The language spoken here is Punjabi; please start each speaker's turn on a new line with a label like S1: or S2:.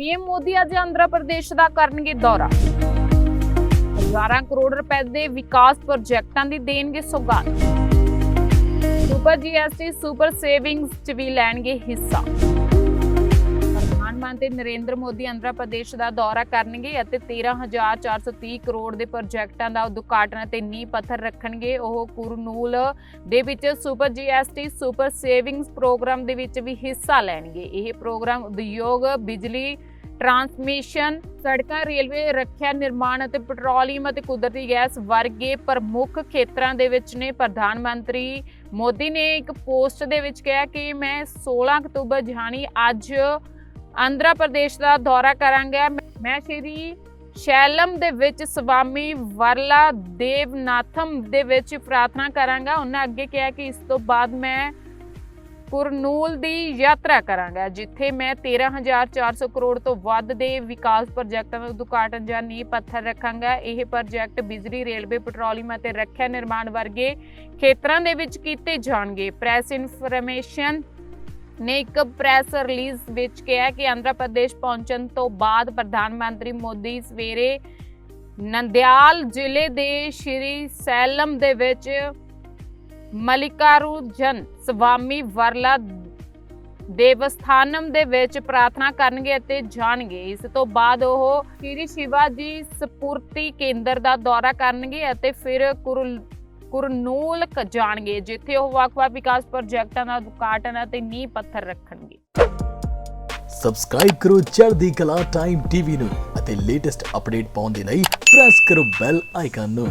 S1: ਪੀਐਮ ਮੋਦੀ ਅੱਜ ਆਂਧਰਾ ਪ੍ਰਦੇਸ਼ ਦਾ ਕਰਨਗੇ ਦੌਰਾ। ਹਜ਼ਾਰਾਂ ਕਰੋੜ ਰੁਪਏ ਦੇ ਵਿਕਾਸ ਪ੍ਰੋਜੈਕਟਾਂ ਦੀ ਦੇਣਗੇ ਸੌਗਾਤ। ਸੁਪਰ ਜੀਐਸਟੀ, ਸੁਪਰ ਸੇਵਿੰਗਸ ਚ ਵੀ ਲੈਣਗੇ ਹਿੱਸਾ। ਪ੍ਰਧਾਨ ਮੰਤਰੀ ਨਰਿੰਦਰ ਮੋਦੀ ਆਂਧਰਾ ਪ੍ਰਦੇਸ਼ ਦਾ ਦੌਰਾ ਕਰਨਗੇ ਅਤੇ 13430 ਕਰੋੜ ਦੇ ਪ੍ਰੋਜੈਕਟਾਂ ਦਾ ਉਦਘਾਟਨ ਅਤੇ ਨੀਂਹ ਪੱਥਰ ਰੱਖਣਗੇ। ਉਹ ਕੁਰਨੂਲ ਦੇ ਵਿੱਚ super GST, super savings programme ਦੇ ਵਿੱਚ ਵੀ ਹਿੱਸਾ ਲੈਣਗੇ। ਇਹ ਪ੍ਰੋਗਰਾਮ ਉਦਯੋਗ, ਬਿਜਲੀ ਟਰਾਂਸਮਿਸ਼ਨ, ਸੜਕਾਂ, ਰੇਲਵੇ, ਰੱਖਿਆ, ਨਿਰਮਾਣ ਅਤੇ ਪੈਟਰੋਲੀਅਮ ਅਤੇ ਕੁਦਰਤੀ ਗੈਸ ਵਰਗੇ ਪ੍ਰਮੁੱਖ ਖੇਤਰਾਂ ਦੇ ਵਿੱਚ ਨੇ। ਪ੍ਰਧਾਨ ਮੰਤਰੀ ਮੋਦੀ ਨੇ ਇੱਕ ਪੋਸਟ ਦੇ ਵਿੱਚ ਕਿਹਾ ਕਿ ਮੈਂ 16 ਅਕਤੂਬਰ ਜਾਣੀ ਅੱਜ ਆਂਧਰਾ ਪ੍ਰਦੇਸ਼ ਦਾ ਦੌਰਾ ਕਰਾਂਗਾ। ਮੈਂ ਸ਼੍ਰੀ ਸ਼ੈਲਮ ਦੇ ਵਿੱਚ ਸਵਾਮੀ ਵਰਲਾ ਦੇਵਨਾਥਮ ਦੇ ਵਿੱਚ ਪ੍ਰਾਰਥਨਾ ਕਰਾਂਗਾ। ਉਹਨਾਂ ਅੱਗੇ ਕਿਹਾ ਕਿ ਇਸ ਤੋਂ ਬਾਅਦ ਮੈਂ ਕੁਰਨੂਲ ਦੀ ਯਾਤਰਾ ਕਰਾਂਗਾ, ਜਿੱਥੇ ਮੈਂ 13400 ਕਰੋੜ ਤੋਂ ਵੱਧ ਦੇ ਵਿਕਾਸ ਪ੍ਰੋਜੈਕਟਾਂ ਦਾ ਉਦਘਾਟਨ ਜਾਂ ਨੀਂਹ ਪੱਥਰ ਰੱਖਾਂਗਾ। ਇਹ ਪ੍ਰੋਜੈਕਟ ਬਿਜਲੀ, ਰੇਲਵੇ, ਪੈਟਰੋਲੀਅਮ ਅਤੇ ਰੱਖਿਆ ਨਿਰਮਾਣ ਵਰਗੇ ਖੇਤਰਾਂ ਦੇ ਵਿੱਚ ਕੀਤੇ ਜਾਣਗੇ। ਪ੍ਰੈਸ ਇਨਫੋਰਮੇਸ਼ਨ ਨੇ ਇੱਕ ਪ੍ਰੈਸ ਰਿਲੀਜ਼ ਵਿੱਚ ਕਿਹਾ ਕਿ ਆਂਧਰਾ ਪ੍ਰਦੇਸ਼ ਪਹੁੰਚਣ ਤੋਂ ਬਾਅਦ ਪ੍ਰਧਾਨ ਮੰਤਰੀ ਮੋਦੀ ਸਵੇਰੇ ਨੰਦਿਆਲ ਜ਼ਿਲ੍ਹੇ ਦੇ ਸ਼੍ਰੀ ਸੈਲਮ ਦੇ ਵਿੱਚ ਮਲਿਕਾਰੁਜਨ ਸਵਾਮੀ ਵਰਲਾ ਦੇਵਸਥਾਨਮ ਦੇ ਵਿੱਚ ਪ੍ਰਾਰਥਨਾ ਕਰਨਗੇ ਅਤੇ ਜਾਣਗੇ। ਇਸ ਤੋਂ ਬਾਅਦ ਉਹ ਸ਼੍ਰੀ ਸ਼ਿਵਾਜੀ ਸਪੂਰਤੀ ਕੇਂਦਰ ਦਾ ਦੌਰਾ ਕਰਨਗੇ ਅਤੇ ਫਿਰ ਕੁਰਨੂਲ ਜਾਣਗੇ, ਜਿੱਥੇ ਉਹ ਵੱਖ-ਵੱਖ ਵਿਕਾਸ ਪ੍ਰੋਜੈਕਟਾਂ ਦਾ ਉਦਘਾਟਨ ਅਤੇ ਨੀਂਹ ਪੱਥਰ ਰੱਖਣਗੇ।
S2: ਸਬਸਕ੍ਰਾਈਬ ਕਰੋ ਚੜ੍ਹਦੀ ਕਲਾ ਟਾਈਮ ਟੀਵੀ ਨੂੰ ਅਤੇ ਲੇਟੈਸਟ ਅਪਡੇਟ ਪਾਉਣ ਦੇ ਲਈ ਪ੍ਰੈਸ ਕਰੋ ਬੈਲ ਆਈਕਨ ਨੂੰ।